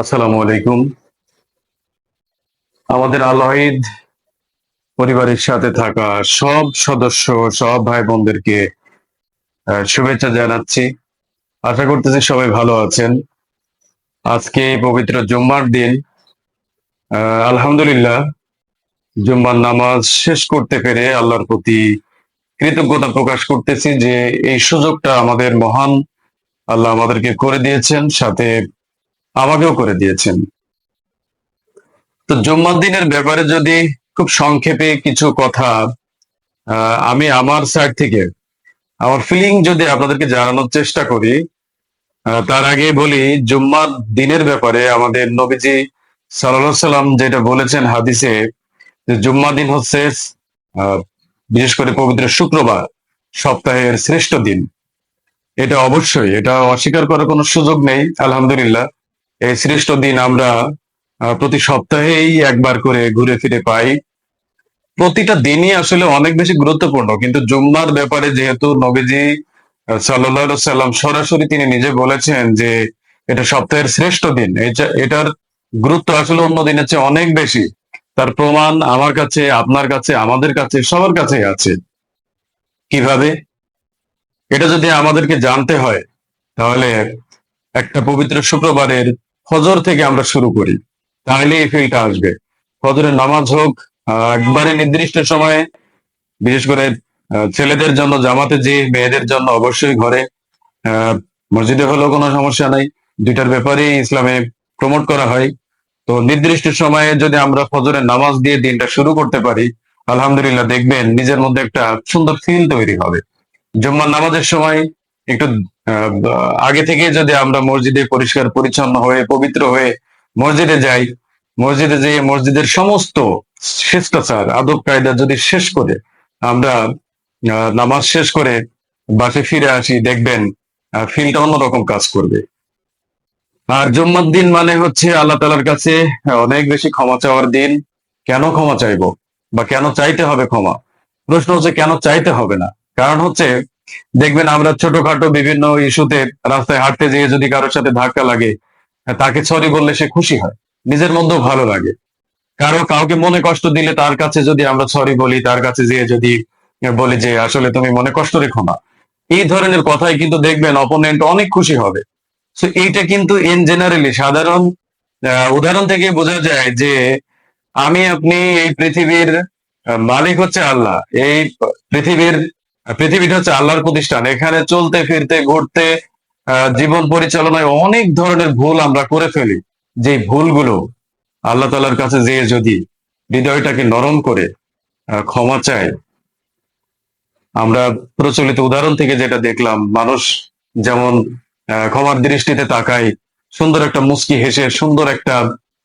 আসসালামু আলাইকুম। আমাদের আলহিদ পরিবারের সাথে থাকা সব সদস্য, সব ভাই বোনদেরকে শুভেচ্ছা জানাচ্ছি। আশা করতেছি সবাই ভালো আছেন। আজকে পবিত্র জুম্মার দিন আলহামদুলিল্লাহ, জুম্মার নামাজ শেষ করতে পেরে আল্লাহর প্রতি কৃতজ্ঞতা প্রকাশ করতেছি যে এই সুযোগটা আমাদের মহান আল্লাহ আমাদেরকে করে দিয়েছেন। সাথে আমাকেও করে দিয়েছেন। তো জুম্মার দিনের ব্যাপারে যদি খুব সংক্ষেপে কিছু কথা আমি আমার সাইড থেকে, আমার ফিলিং যদি আপনাদেরকে জানানোর চেষ্টা করি তার আগে বলি, জুম্মার দিনের ব্যাপারে আমাদের নবীজি সাল্লাম যেটা বলেছেন হাদিসে, যে জুম্মা দিন হচ্ছে বিশেষ করে পবিত্র শুক্রবার, সপ্তাহের শ্রেষ্ঠ দিন। এটা অবশ্যই, এটা অস্বীকার করার কোনো সুযোগ নেই, আলহামদুলিল্লাহ। এই শ্রেষ্ঠ দিন আমরা প্রতি সপ্তাহেই একবার করে ঘুরে ফিরে পাই। প্রতিটা দিনই আসলে অনেক বেশি গুরুত্বপূর্ণ, কিন্তু জুম্মার ব্যাপারে যেহেতু নবীজি সাল্লাম সরাসরি তিনি নিজে বলেছেন যে এটা সপ্তাহের শ্রেষ্ঠ দিন। এটার গুরুত্ব আসলে অন্য দিনের চেয়ে অনেক বেশি। তার প্রমাণ আমার কাছে, আপনার কাছে, আমাদের কাছে, সবার কাছেই আছে। কীভাবে? এটা যদি আমাদেরকে জানতে হয়, তাহলে একটা পবিত্র শুক্রবারের ফজর থেকে আমরা শুরু করি। তাহলে এই ফিলটা আসবে। ফজরের নামাজ হোক একবারে নির্দিষ্ট সময়ে, বিশেষ করে ছেলেদের জন্য, জামাতে যে মেয়েদের জন্য অবশ্যই ঘরে মসজিদে হলেও কোনো সমস্যা নাই। দুইটার ব্যাপারেই ইসলামে প্রমোট করা হয়। তো নির্দিষ্ট সময়ে যদি আমরা ফজরের নামাজ দিয়ে দিনটা শুরু করতে পারি, আলহামদুলিল্লাহ দেখবেন নিজের মধ্যে একটা সুন্দর ফিল তৈরি হবে। জুম্মার নামাজের সময় একটু আগে থেকে যদি আমরা মসজিদে পরিষ্কার, পরিচ্ছন্ন হয়ে, পবিত্র হয়ে মসজিদে যাই, মসজিদে যেয়ে মসজিদের সমস্ত শিষ্টাচার, আদব কায়দা যদি শেষ করে, আমরা নামাজ শেষ করে বাসে ফিরে আসি, দেখবেন ফিলটা অন্যরকম কাজ করবে। আর জুম্মার দিন মানে হচ্ছে আল্লাহ তালার কাছে অনেক বেশি ক্ষমা চাওয়ার দিন। কেন ক্ষমা চাইব? বা কেন চাইতে হবে ক্ষমা? প্রশ্ন হচ্ছে, কেন চাইতে হবে না? কারণ হচ্ছে দেখবেন আমরা ছোটখাটো বিভিন্ন ইস্যুতে রাস্তায় হাঁটতে যেয়ে যদি কারোর সাথে ধাক্কা লাগে, তাকে সরি বললে সে খুশি হয়। নিজের মধ্যেও ভালো লাগে। কারও কাউকে মনে কষ্ট দিলে তার কাছে যদি আমরা সরি বলি, তার কাছে যেয়ে যদি বলি যে, আসলে তুমি মনে কষ্ট রেখো না। এই ধরনের কথাই কিন্তু দেখবেন অপোনেন্ট অনেক খুশি হবে। তো এইটা কিন্তু ইন জেনারেলি সাধারণ উদাহরণ থেকে বোঝা যায় যে, আমি, আপনি এই পৃথিবীর মালিক হচ্ছে আল্লাহ। এই পৃথিবীর পৃথিবীটা হচ্ছে আল্লাহর প্রতিষ্ঠান। এখানে চলতে, ফিরতে, ঘুরতে জীবন পরিচালনায় অনেক ধরনের ভুল আমরা করে ফেলি। যে ভুলগুলো আল্লাহ তালার কাছে যেয়ে যদি হৃদয়টাকে নরম করে ক্ষমা চায়, আমরা প্রচলিত উদাহরণ থেকে যেটা দেখলাম, মানুষ যেমন ক্ষমার দৃষ্টিতে তাকায়, সুন্দর একটা মুস্কি হেসে, সুন্দর একটা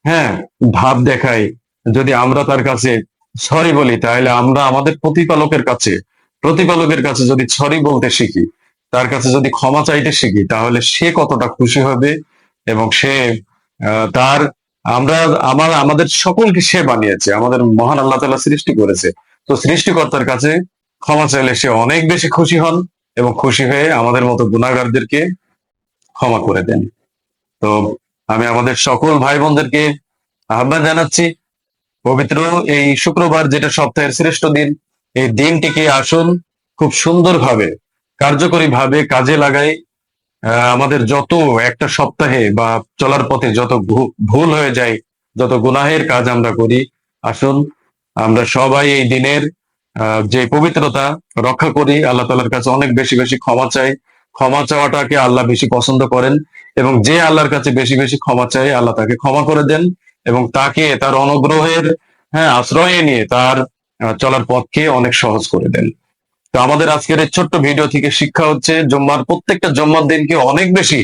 হ্যাঁ ভাব দেখায়, যদি আমরা তার কাছে সরি বলি, তাহলে আমরা আমাদের প্রতিপালকের কাছে প্রতিপালকের কাছে যদি ছড়ি বলতে শিখি, তার কাছে যদি ক্ষমা চাইতে শিখি, তাহলে সে কতটা খুশি হবে এবং সে তার, আমরা, আমার, আমাদের সকলকে সে বানিয়েছে, আমাদের মহান আল্লাহ তালা সৃষ্টি করেছে। তো সৃষ্টিকর্তার কাছে ক্ষমা চাইলে সে অনেক বেশি খুশি হন এবং খুশি হয়ে আমাদের মতো গুণাগারদেরকে ক্ষমা করে দেন। তো আমি আমাদের সকল ভাই বোনদেরকে আহ্বান জানাচ্ছি, পবিত্র এই শুক্রবার, যেটা সপ্তাহের শ্রেষ্ঠ দিন এই দিনটিকে আসুন খুব সুন্দরভাবে কার্যকরী ভাবে কাজে লাগাই। আমাদের যত একটা সপ্তাহে বা চলার পথে যত ভুল হয়ে যায়, যত গুনাহের কাজ আমরা করি, আসুন আমরা সবাই এই দিনের যে পবিত্রতা রক্ষা করি, আল্লাহ তালার কাছে অনেক বেশি বেশি ক্ষমা চাই। ক্ষমা চাওয়াটাকে আল্লাহ বেশি পছন্দ করেন এবং যে আল্লাহর কাছে বেশি বেশি ক্ষমা চাই, আল্লাহ তাকে ক্ষমা করে দেন এবং তাকে তার অনুগ্রহের হ্যাঁ আশ্রয়ে নিয়ে তার চলার পথকে অনেক সহজ করে দেন। তো আমাদের আজকের এই ছোট্ট ভিডিও থেকে শিক্ষা হচ্ছে, জম্মার প্রত্যেকটা জম্মার দিনকে অনেক বেশি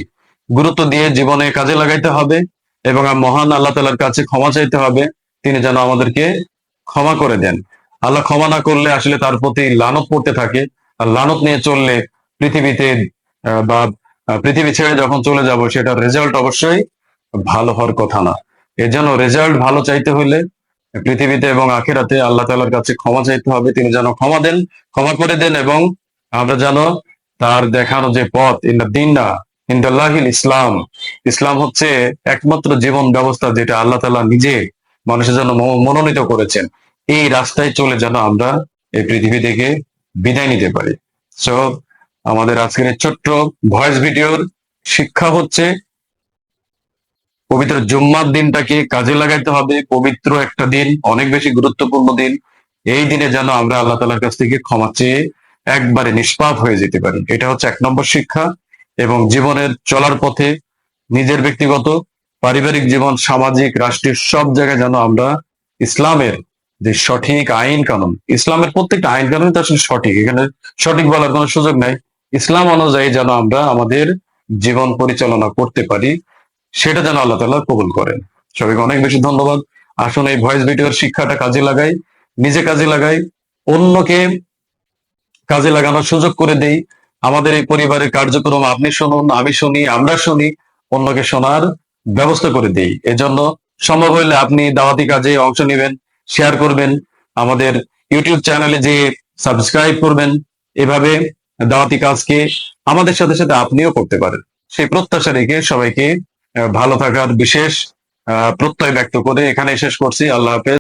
গুরুত্ব দিয়ে জীবনে কাজে লাগাইতে হবে এবং মহান আল্লাহ তালার কাছে ক্ষমা চাইতে হবে। তিনি যেন আমাদেরকে ক্ষমা করে দেন। আল্লাহ ক্ষমা না করলে আসলে তার প্রতি লানত পড়তে থাকে। আর লানত নিয়ে চললে পৃথিবীতে বা পৃথিবী ছেড়ে যখন চলে যাব, সেটার রেজাল্ট অবশ্যই ভালো হওয়ার কথা না। এর জন্য রেজাল্ট ভালো চাইতে হলে পৃথিবীতে এবং আখেরাতে আল্লাহ তালার কাছে ক্ষমা চাইতে হবে। তিনি যেন ক্ষমা দেন, ক্ষমা করে দেন এবং আমরা যেন তার দেখানো যে পথ ইন দিন ইন্দাল্লাহিল ইসলাম। ইসলাম হচ্ছে একমাত্র জীবন ব্যবস্থা যেটা আল্লাহ তালা নিজে মানুষের জন্য মনোনীত করেছেন। এই রাস্তায় চলে যেন আমরা এই পৃথিবী থেকে বিদায় নিতে পারি। সো আমাদের আজকের ছোট্ট ভয়েস ভিডিওর শিক্ষা হচ্ছে পবিত্র জুম্মার দিনটাকে কাজে লাগাইতে হবে। পবিত্র একটা দিন, অনেক বেশি গুরুত্বপূর্ণ দিন। এই দিনে যেন আমরা আল্লাহ তালার কাছ থেকে ক্ষমা চেয়ে একবারে নিষ্পাপ হয়ে যেতে পারি। এটা হচ্ছে এক নম্বর শিক্ষা এবং জীবনের চলার পথে নিজের ব্যক্তিগত, পারিবারিক জীবন, সামাজিক, রাষ্ট্রীয় সব জায়গায় যেন আমরা ইসলামের যে সঠিক আইন কানুন, ইসলামের প্রত্যেকটা আইন কানুন তো আসলে সঠিক। এখানে সঠিক বলার কোনো সুযোগ নাই। ইসলাম অনুযায়ী যেন আমরা আমাদের জীবন পরিচালনা করতে পারি। সেটা যেন আল্লাহ তালা কবুল করেন। সবাইকে অনেক বেশি ধন্যবাদ। আসুন এই ভয়েস ভিডিওর শিক্ষাটা কাজে লাগাই, নিজে কাজে লাগাই, অন্যকে কাজে লাগানোর সুযোগ করে দেই। আমাদের এই পরিবারের কার্যক্রম আপনি শুনুন, আমি শুনি, আমরা শুনি, অন্যকে শোনার ব্যবস্থা করে দেই। এজন্য সম্ভব হলে আপনি দাওয়াতি কাজে অংশ নেবেন, শেয়ার করবেন, আমাদের ইউটিউব চ্যানেলে যে সাবস্ক্রাইব করবেন, এভাবে দাওয়াতি কাজকে আমাদের সাথে সাথে আপনিও করতে পারেন। সেই প্রত্যাশা রেখে সবাইকে ভালো থাকার বিশেষ প্রত্যয় ব্যক্ত করে এখানে শেষ করছি। আল্লাহ হাফেজ।